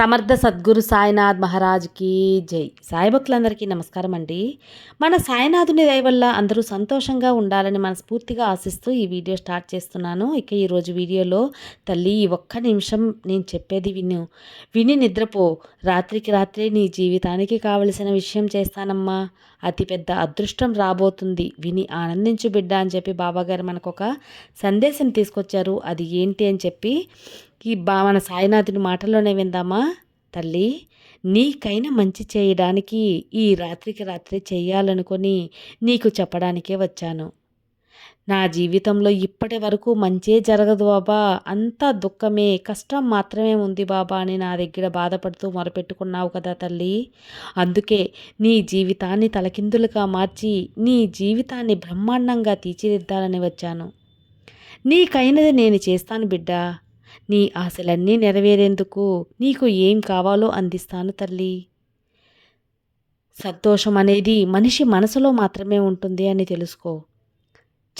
సమర్థ సద్గురు సాయినాథ్ మహారాజ్కి జై. సాయిభక్తులందరికీ నమస్కారం అండి. మన సాయినాథుని దయ వల్ల అందరూ సంతోషంగా ఉండాలని మనస్ఫూర్తిగా ఆశిస్తూ ఈ వీడియో స్టార్ట్ చేస్తున్నాను. ఇక ఈరోజు వీడియోలో తల్లి ఈ ఒక్క నిమిషం నేను చెప్పేది విను. విని నిద్రపో. రాత్రికి రాత్రే నీ జీవితానికి కావలసిన విషయం చేస్తానమ్మా. అతిపెద్ద అదృష్టం రాబోతుంది. విని ఆనందించు బిడ్డ అని చెప్పి బాబాగారు మనకు ఒక సందేశం తీసుకొచ్చారు. అది ఏంటి అని చెప్పి ఈ బా మన సాయినాథుని మాటలోనే విందామా? తల్లి నీకైనా మంచి చేయడానికి ఈ రాత్రికి రాత్రి చేయాలనుకొని నీకు చెప్పడానికే వచ్చాను. నా జీవితంలో ఇప్పటి వరకు మంచే జరగదు బాబా. అంతా దుఃఖమే కష్టం మాత్రమే ఉంది బాబా అని నా దగ్గర బాధపడుతూ మొరపెట్టుకున్నావు కదా తల్లి. అందుకే నీ జీవితాన్ని తలకిందులుగా మార్చి నీ జీవితాన్ని బ్రహ్మాండంగా తీర్చిదిద్దాలని వచ్చాను. నీకైనది నేను చేస్తాను బిడ్డ. నీ ఆశలన్నీ నెరవేరేందుకు నీకు ఏం కావాలో అందిస్తాను తల్లి. సంతోషం అనేది మనిషి మనసులో మాత్రమే ఉంటుంది అని తెలుసుకో.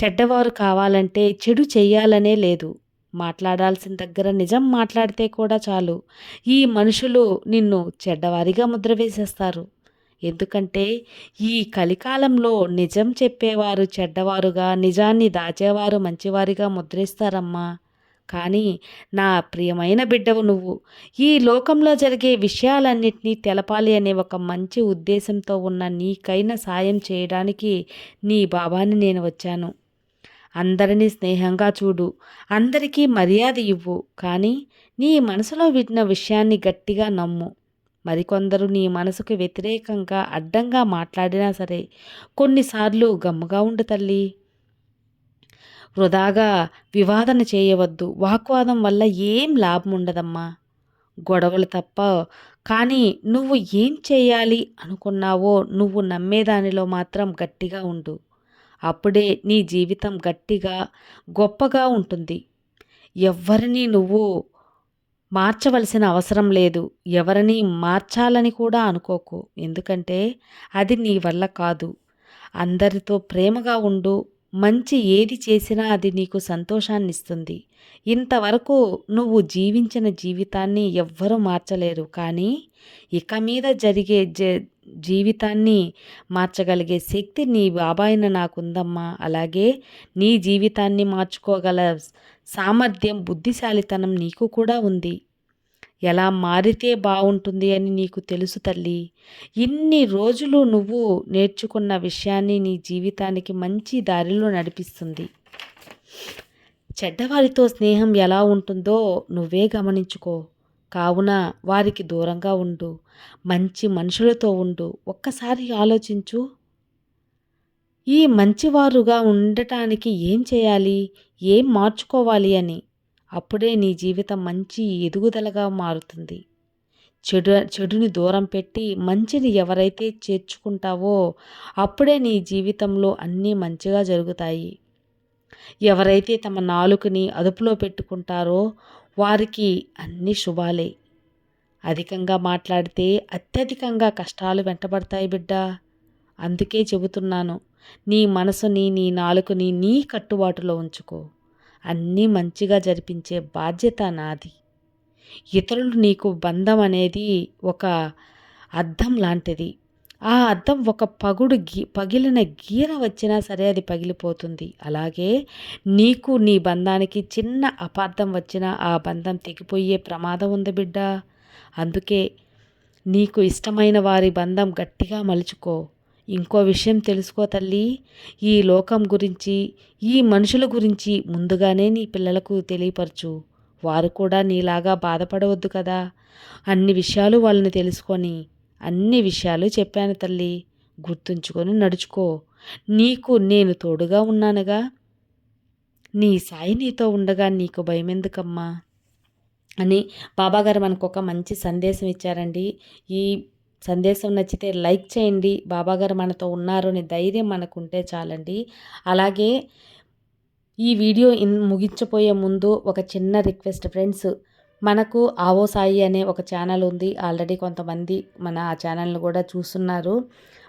చెడ్డవారు కావాలంటే చెడు చెయ్యాలనే లేదు. మాట్లాడాల్సిన దగ్గర నిజం మాట్లాడితే కూడా చాలు. ఈ మనుషులు నిన్ను చెడ్డవారిగా ముద్ర వేసేస్తారు. ఎందుకంటే ఈ కలికాలంలో నిజం చెప్పేవారు చెడ్డవారుగా నిజాన్ని దాచేవారు మంచివారిగా ముద్రిస్తారమ్మా. కానీ నా ప్రియమైన బిడ్డవు నువ్వు ఈ లోకంలో జరిగే విషయాలన్నింటినీ తెలపాలి అనే ఒక మంచి ఉద్దేశంతో ఉన్న నీకైనా సాయం చేయడానికి నీ బాబాని నేను వచ్చాను. అందరినీ స్నేహంగా చూడు అందరికీ మర్యాద ఇవ్వు కానీ నీ మనసులో విన్న విషయాన్ని గట్టిగా నమ్ము. మరికొందరు నీ మనసుకు వ్యతిరేకంగా అడ్డంగా మాట్లాడినా సరే కొన్నిసార్లు గమ్ముగా ఉండు తల్లి. వృధాగా వివాదన చేయవద్దు. వాగ్వాదం వల్ల ఏం లాభం ఉండదమ్మా గొడవలు తప్ప. కానీ నువ్వు ఏం చేయాలి అనుకున్నావో నువ్వు నమ్మేదానిలో మాత్రం గట్టిగా ఉండు. అప్పుడే నీ జీవితం గట్టిగా గొప్పగా ఉంటుంది. ఎవరిని నువ్వు మార్చవలసిన అవసరం లేదు. ఎవరిని మార్చాలని కూడా అనుకోకు. ఎందుకంటే అది నీ వల్ల కాదు. అందరితో ప్రేమగా ఉండు. మంచి ఏది చేసినా అది నీకు సంతోషాన్నిస్తుంది. ఇంతవరకు నువ్వు జీవించిన జీవితాన్ని ఎవ్వరూ మార్చలేరు. కానీ ఇక మీద జరిగే జ జీవితాన్ని మార్చగలిగే శక్తి నీ బాబాయిన నాకుందమ్మా. అలాగే నీ జీవితాన్ని మార్చుకోగల సామర్థ్యం బుద్ధిశాలితనం నీకు కూడా ఉంది. ఎలా మారితే బాగుంటుంది అని నీకు తెలుసు తల్లి. ఇన్ని రోజులు నువ్వు నేర్చుకున్న విషయాన్ని నీ జీవితానికి మంచి దారిలో నడిపిస్తుంది. చెడ్డవారితో స్నేహం ఎలా ఉంటుందో నువ్వే గమనించుకో. కావున వారికి దూరంగా ఉండు. మంచి మనుషులతో ఉండు. ఒక్కసారి ఆలోచించు. ఈ మంచివారుగా ఉండటానికి ఏం చేయాలి? ఏం మార్చుకోవాలి అని. అప్పుడే నీ జీవితం మంచి ఎదుగుదలగా మారుతుంది. చెడు చెడుని దూరం పెట్టి మంచిని ఎవరైతే చేర్చుకుంటావో అప్పుడే నీ జీవితంలో అన్నీ మంచిగా జరుగుతాయి. ఎవరైతే తమ నాలుకని అదుపులో పెట్టుకుంటారో వారికి అన్ని శుభాలే. అధికంగా మాట్లాడితే అత్యధికంగా కష్టాలు వెంటబడతాయి బిడ్డ. అందుకే చెబుతున్నాను నీ మనసుని నీ నాలుకని నీ కట్టుబాటులో ఉంచుకో. అన్నీ మంచిగా జరిపించే బాధ్యత నాది. ఇతరులు నీకు బంధం అనేది ఒక అద్దం లాంటిది. ఆ అద్దం ఒక పగుడు గీ పగిలిన గీర వచ్చినా సరే అది పగిలిపోతుంది. అలాగే నీకు నీ బంధానికి చిన్న అపార్థం వచ్చినా ఆ బంధం తెగిపోయే ప్రమాదం ఉంది బిడ్డ. అందుకే నీకు ఇష్టమైన వారి బంధం గట్టిగా మలుచుకో. ఇంకో విషయం తెలుసుకో తల్లి. ఈ లోకం గురించి ఈ మనుషుల గురించి ముందుగానే నీ పిల్లలకు తెలియపరచు. వారు కూడా నీలాగా బాధపడవద్దు కదా. అన్ని విషయాలు వాళ్ళని తెలుసుకొని అన్ని విషయాలు చెప్పాను తల్లి. గుర్తుంచుకొని నడుచుకో. నీకు నేను తోడుగా ఉన్నానుగా. నీ సాయి నీతో ఉండగా నీకు భయమెందుకమ్మా? అని బాబాగారు మనకు ఒక మంచి సందేశం ఇచ్చారండి. ఈ సందేశం నచ్చితే లైక్ చేయండి. బాబాగారు మనతో ఉన్నారు అనే ధైర్యం మనకు ఉంటే చాలండి. అలాగే ఈ వీడియో ఇన్ ముగించపోయే ముందు ఒక చిన్న రిక్వెస్ట్ ఫ్రెండ్స్. మనకు ఆవో సాయి అనే ఒక ఛానల్ ఉంది. ఆల్రెడీ కొంతమంది మన ఆ ఛానల్ని కూడా చూస్తున్నారు.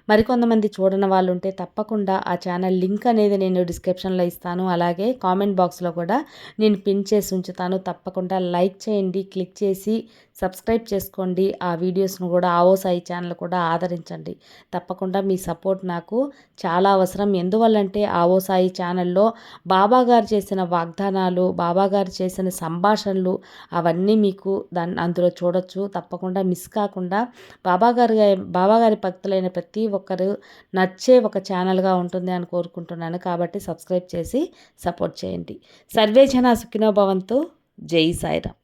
మరికొంతమంది చూడని వాళ్ళు ఉంటే తప్పకుండా ఆ ఛానల్ లింక్ అనేది నేను డిస్క్రిప్షన్లో ఇస్తాను. అలాగే కామెంట్ బాక్స్లో కూడా నేను పిన్ చేసి ఉంచుతాను. తప్పకుండా లైక్ చేయండి. క్లిక్ చేసి సబ్స్క్రైబ్ చేసుకోండి. ఆ వీడియోస్ను కూడా ఆవో సాయి ఛానల్ కూడా ఆదరించండి. తప్పకుండా మీ సపోర్ట్ నాకు చాలా అవసరం. ఎందువల్లంటే ఆవో సాయి ఛానల్లో బాబా గారు చేసిన వాగ్దానాలు బాబాగారు చేసిన సంభాషణలు అవన్నీ మీకు దాన్ని అందులో చూడొచ్చు. తప్పకుండా మిస్ కాకుండా బాబా గారి బాబా గారి భక్తులైన ప్రతి ఒక్కరు నచ్చే ఒక ఛానల్గా ఉంటుంది అని కోరుకుంటున్నాను. కాబట్టి సబ్స్క్రైబ్ చేసి సపోర్ట్ చేయండి. సర్వే జన సుఖినోభవంతో జై సాయిరామ్.